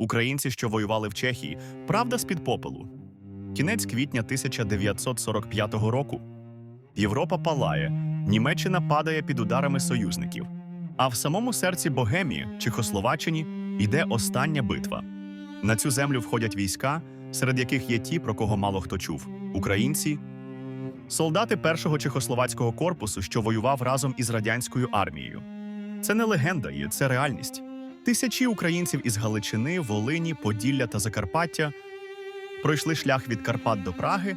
Українці, що воювали в Чехії, правда з-під попелу. Кінець квітня 1945 року. Європа палає, Німеччина падає під ударами союзників. А в самому серці Богемії, Чехословаччині, йде остання битва. На цю землю входять війська, серед яких є ті, про кого мало хто чув: українці, солдати першого чехословацького корпусу, що воював разом із радянською армією. Це не легенда, є, це реальність. Тисячі українців із Галичини, Волині, Поділля та Закарпаття пройшли шлях від Карпат до Праги,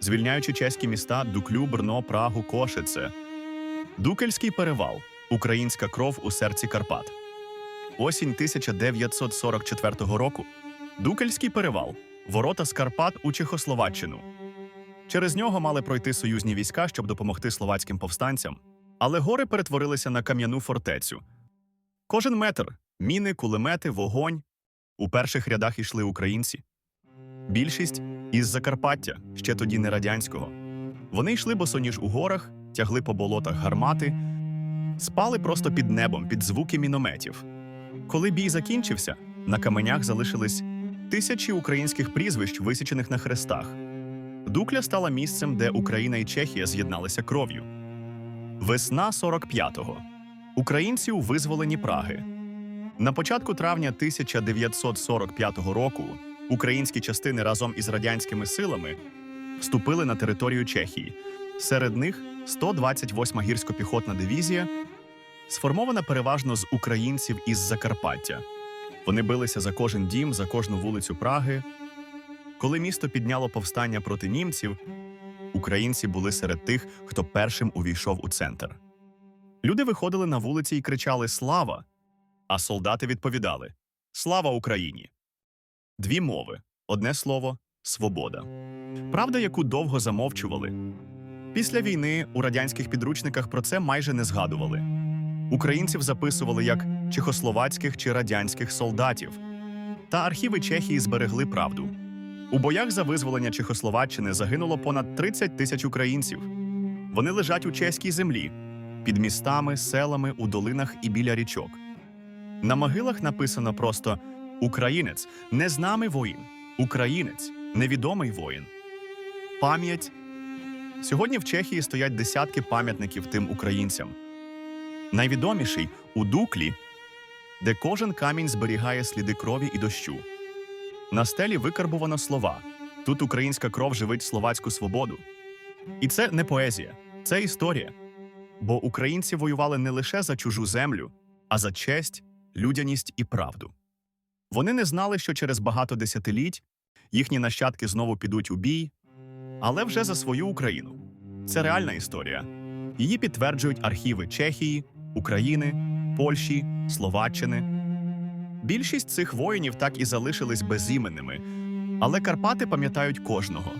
звільняючи чеські міста Дуклю, Брно, Прагу, Кошице. Дукельський перевал українська кров у серці Карпат. Осінь 1944 року. Дукельський перевал ворота з Карпат у Чехословаччину. Через нього мали пройти союзні війська, щоб допомогти словацьким повстанцям, але гори перетворилися на кам'яну фортецю. Кожен метр міни, кулемети, вогонь. У перших рядах йшли українці. Більшість із Закарпаття, ще тоді не радянського. Вони йшли босоніж у горах, тягли по болотах гармати, спали просто під небом, під звуки мінометів. Коли бій закінчився, на каменях залишились тисячі українських прізвищ, висічених на хрестах. Дукля стала місцем, де Україна і Чехія з'єдналися кров'ю. Весна 45-го. Українці у визволенні Праги. На початку травня 1945 року українські частини разом із радянськими силами вступили на територію Чехії. Серед них 128-ма гірсько-піхотна дивізія, сформована переважно з українців із Закарпаття. Вони билися за кожен дім, за кожну вулицю Праги. Коли місто підняло повстання проти німців, українці були серед тих, хто першим увійшов у центр. Люди виходили на вулиці і кричали Слава! А солдати відповідали Слава Україні! Дві мови одне слово свобода. Правда, яку довго замовчували. Після війни у радянських підручниках про це майже не згадували. Українців записували як чехословацьких чи радянських солдатів. Та архіви Чехії зберегли правду. У боях за визволення Чехословаччини загинуло понад 30 тисяч українців. Вони лежать у чеській землі, під містами, селами, у долинах і біля річок. На могилах написано просто Українець не з нами воїн, Українець невідомий воїн. Пам'ять сьогодні в Чехії стоять десятки пам'ятників тим українцям. Найвідоміший у Дуклі, де кожен камінь зберігає сліди крові і дощу. На стелі викарбувано слова: тут українська кров живить словацьку свободу. І це не поезія, це історія. Бо українці воювали не лише за чужу землю, а за честь, людяність і правду. Вони не знали, що через багато десятиліть їхні нащадки знову підуть у бій, але вже за свою Україну. Це реальна історія. Її підтверджують архіви Чехії, України, Польщі, Словаччини. Більшість цих воїнів так і залишились безіменними, але Карпати пам'ятають кожного.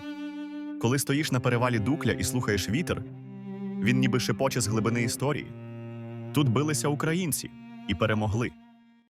Коли стоїш на перевалі Дукля і слухаєш вітер, він ніби шепоче з глибини історії. Тут билися українці і перемогли.